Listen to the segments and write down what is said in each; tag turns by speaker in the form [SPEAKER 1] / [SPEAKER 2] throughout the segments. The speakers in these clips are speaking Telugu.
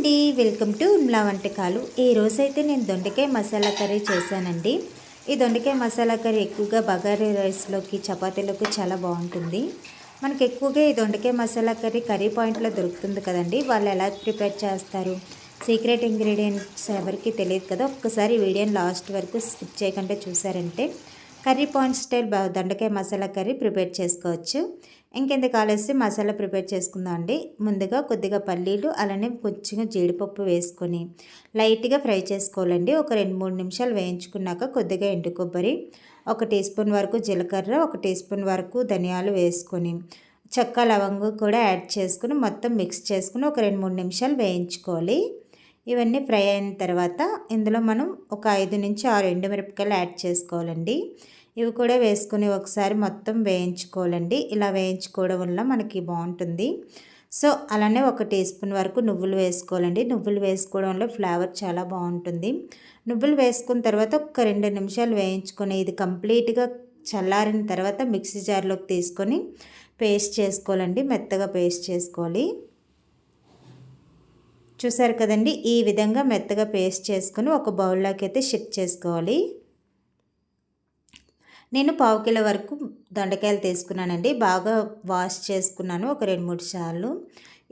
[SPEAKER 1] అండి. వెల్కమ్ టు ఉమ్లా వంటకాలు. ఈ రోజైతే నేను దొండకాయ మసాలా కర్రీ చేశానండి. ఈ దొండకాయ మసాలా కర్రీ ఎక్కువగా బగారీ రైస్లోకి చపాతీలోకి చాలా బాగుంటుంది. మనకి ఎక్కువగా ఈ దొండకాయ మసాలా కర్రీ కర్రీ పాయింట్లో దొరుకుతుంది కదండి. వాళ్ళు ఎలా ప్రిపేర్ చేస్తారు? సీక్రెట్ ఇంగ్రీడియంట్స్ ఎవరికి తెలియదు కదా. ఒక్కసారి వీడియోని లాస్ట్ వరకు స్కిప్ చేయకుండా చూసారంటే కర్రీ పాయింట్ స్టైల్ దొండకాయ మసాలా కర్రీ ప్రిపేర్ చేసుకోవచ్చు. ఇంకెందుకు ఆలస్యం? మసాలా ప్రిపేర్ చేసుకుందాం అండి. ముందుగా కొద్దిగా పల్లీలు అలానే కొంచెం జీడిపప్పు వేసుకొని లైట్గా ఫ్రై చేసుకోవాలండి. ఒక రెండు మూడు నిమిషాలు వేయించుకున్నాక కొద్దిగా ఎండు కొబ్బరి ఒక టీ స్పూన్ వరకు జీలకర్ర ఒక టీ స్పూన్ వరకు ధనియాలు వేసుకొని చెక్క లవంగు కూడా యాడ్ చేసుకుని మొత్తం మిక్స్ చేసుకుని ఒక రెండు మూడు నిమిషాలు వేయించుకోవాలి. ఇవన్నీ ఫ్రై అయిన తర్వాత ఇందులో మనం ఒక ఐదు నుంచి ఆరు ఎండుమిరపకాయలు యాడ్ చేసుకోవాలండి. ఇవి కూడా వేసుకుని ఒకసారి మొత్తం వేయించుకోవాలండి. ఇలా వేయించుకోవడం వల్ల మనకి బాగుంటుంది. సో అలానే ఒక టీ స్పూన్ వరకు నువ్వులు వేసుకోవాలండి. నువ్వులు వేసుకోవడం వల్ల ఫ్లేవర్ చాలా బాగుంటుంది. నువ్వులు వేసుకున్న తర్వాత ఒక రెండు నిమిషాలు వేయించుకొని ఇది కంప్లీట్గా చల్లారిన తర్వాత మిక్సీ జార్లోకి తీసుకొని పేస్ట్ చేసుకోవాలండి. మెత్తగా పేస్ట్ చేసుకోవాలి. చూసారు కదండి? ఈ విధంగా మెత్తగా పేస్ట్ చేసుకొని ఒక బౌల్లోకి అయితే షిఫ్ట్ చేసుకోవాలి. నేను పావు కిలో వరకు దొండకాయలు తీసుకున్నానండి. బాగా వాష్ చేసుకున్నాను ఒక రెండు మూడు సార్లు.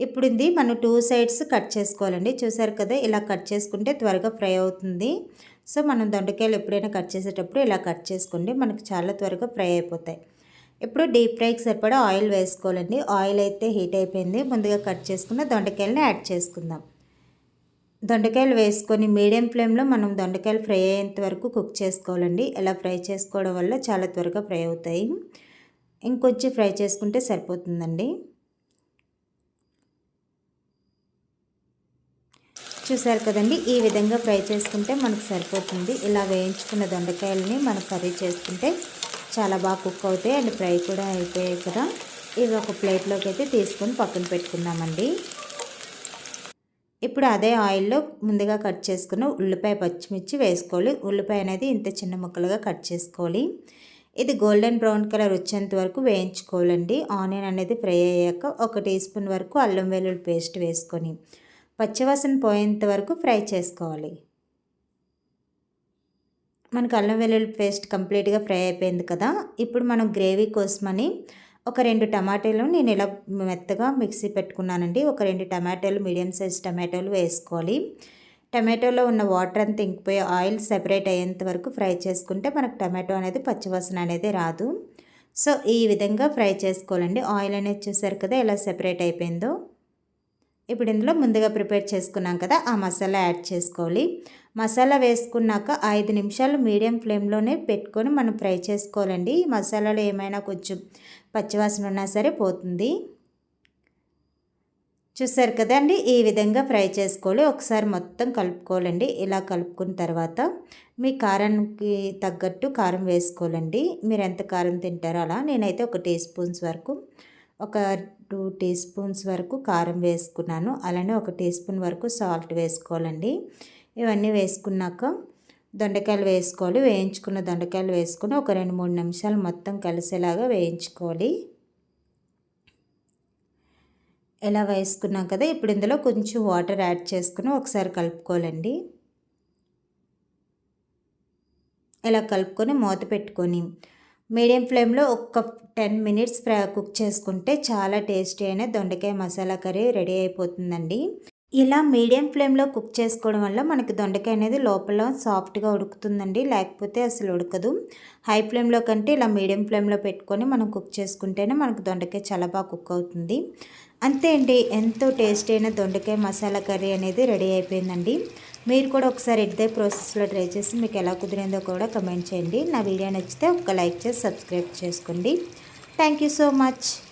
[SPEAKER 1] ఇప్పుడు ఇది మనం టూ సైడ్స్ కట్ చేసుకోవాలండి. చూసారు కదా ఇలా కట్ చేసుకుంటే త్వరగా ఫ్రై అవుతుంది. సో మనం దొండకాయలు ఎప్పుడైనా కట్ చేసేటప్పుడు ఇలా కట్ చేసుకోండి. మనకు చాలా త్వరగా ఫ్రై అయిపోతాయి. ఇప్పుడు డీప్ ఫ్రైకి సరిపడా ఆయిల్ వేసుకోవాలండి. ఆయిల్ అయితే హీట్ అయిపోయింది. ముందుగా కట్ చేసుకున్న దొండకాయలని యాడ్ చేసుకుందాం. దొండకాయలు వేసుకొని మీడియం ఫ్లేమ్లో మనం దొండకాయలు ఫ్రై అయ్యేంత వరకు కుక్ చేసుకోవాలండి. ఇలా ఫ్రై చేసుకోవడం వల్ల చాలా త్వరగా ఫ్రై అవుతాయి. ఇంకొంచెం ఫ్రై చేసుకుంటే సరిపోతుందండి. చూసారు కదండి ఈ విధంగా ఫ్రై చేసుకుంటే మనకు సరిపోతుంది. ఇలా వేయించుకున్న దొండకాయలని మనం కర్రీ చేసుకుంటే చాలా బాగా కుక్ అవుతాయి అండ్ ఫ్రై కూడా అయిపోయాయి కదా. ఇవి ఒక ప్లేట్లోకి అయితే తీసుకొని పక్కన పెట్టుకుందామండి. ఇప్పుడు అదే ఆయిల్లో ముందుగా కట్ చేసుకున్న ఉల్లిపాయ పచ్చిమిర్చి వేసుకోవాలి. ఉల్లిపాయ అనేది ఇంత చిన్న ముక్కలుగా కట్ చేసుకోవాలి. ఇది గోల్డెన్ బ్రౌన్ కలర్ వచ్చేంత వరకు వేయించుకోవాలండి. ఆనియన్ అనేది ఫ్రై అయ్యాక ఒక టీ స్పూన్ వరకు అల్లం వెల్లుల్లి పేస్ట్ వేసుకొని పచ్చివాసన పోయేంత వరకు ఫ్రై చేసుకోవాలి. మనకు అల్లం వెల్లుల్లి పేస్ట్ కంప్లీట్గా ఫ్రై అయిపోయింది కదా. ఇప్పుడు మనం గ్రేవీ కోసమని ఒక రెండు టమాటాలు నేను ఇలా మెత్తగా మిక్సీ పెట్టుకున్నానండి. ఒక రెండు టమాటాలు మీడియం సైజ్ టమాటాలు వేసుకోవాలి. టమాటోలో ఉన్న వాటర్ అంతా ఇంకిపోయి ఆయిల్ సెపరేట్ అయ్యేంత వరకు ఫ్రై చేసుకుంటే మనకు టమాటో అనేది పచ్చివాసన అనేది రాదు. సో ఈ విధంగా ఫ్రై చేసుకోవాలండి. ఆయిల్ అనేది చూసారు కదా ఎలా సెపరేట్ అయిపోయిందో. ఇప్పుడు ఇందులో ముందుగా ప్రిపేర్ చేసుకున్నాం కదా ఆ మసాలా యాడ్ చేసుకోవాలి. మసాలా వేసుకున్నాక ఐదు నిమిషాలు మీడియం ఫ్లేమ్లోనే పెట్టుకొని మనం ఫ్రై చేసుకోవాలండి. మసాలాలో ఏమైనా కొంచెం పచ్చివాసన ఉన్నా సరే పోతుంది. చూసారు కదండి ఈ విధంగా ఫ్రై చేసుకోవాలి. ఒకసారి మొత్తం కలుపుకోవాలండి. ఇలా కలుపుకున్న తర్వాత మీ కారానికి తగ్గట్టు కారం వేసుకోవాలండి. మీరు ఎంత కారం తింటారో అలా. నేనైతే ఒక టీ స్పూన్స్ వరకు ఒక టూ టీ స్పూన్స్ వరకు కారం వేసుకున్నాను. అలానే ఒక టీ స్పూన్ వరకు సాల్ట్ వేసుకోవాలండి. ఇవన్నీ వేసుకున్నాక దొండకాయలు వేసుకోవాలి. వేయించుకున్న దొండకాయలు వేసుకొని ఒక రెండు మూడు నిమిషాలు మొత్తం కలిసేలాగా వేయించుకోవాలి. ఇలా వేసుకున్నాం కదా ఇప్పుడు ఇందులో కొంచెం వాటర్ యాడ్ చేసుకుని ఒకసారి కలుపుకోవాలండి. ఇలా కలుపుకొని మూత పెట్టుకొని మీడియం ఫ్లేమ్లో ఒక టెన్ మినిట్స్ కుక్ చేసుకుంటే చాలా టేస్టీ అయిన దొండకాయ మసాలా కర్రీ రెడీ అయిపోతుందండి. ఇలా మీడియం ఫ్లేమ్లో కుక్ చేసుకోవడం వల్ల మనకి దొండకాయ అనేది లోపల సాఫ్ట్గా ఉడుకుతుందండి. లేకపోతే అసలు ఉడకదు. హై ఫ్లేమ్లో కంటే ఇలా మీడియం ఫ్లేమ్లో పెట్టుకొని మనం కుక్ చేసుకుంటేనే మనకు దొండకాయ చాలా బాగా కుక్ అవుతుంది. అంతే అండి. ఎంతో టేస్ట్ అయిన దొండకాయ మసాలా కర్రీ అనేది రెడీ అయిపోయిందండి. మీరు కూడా ఒకసారి ఇదే ప్రాసెస్లో ట్రై చేసి మీకు ఎలా కుదిరిందో కూడా కమెంట్ చేయండి. నా వీడియో నచ్చితే ఒక లైక్ చేసి సబ్స్క్రైబ్ చేసుకోండి. Thank so much.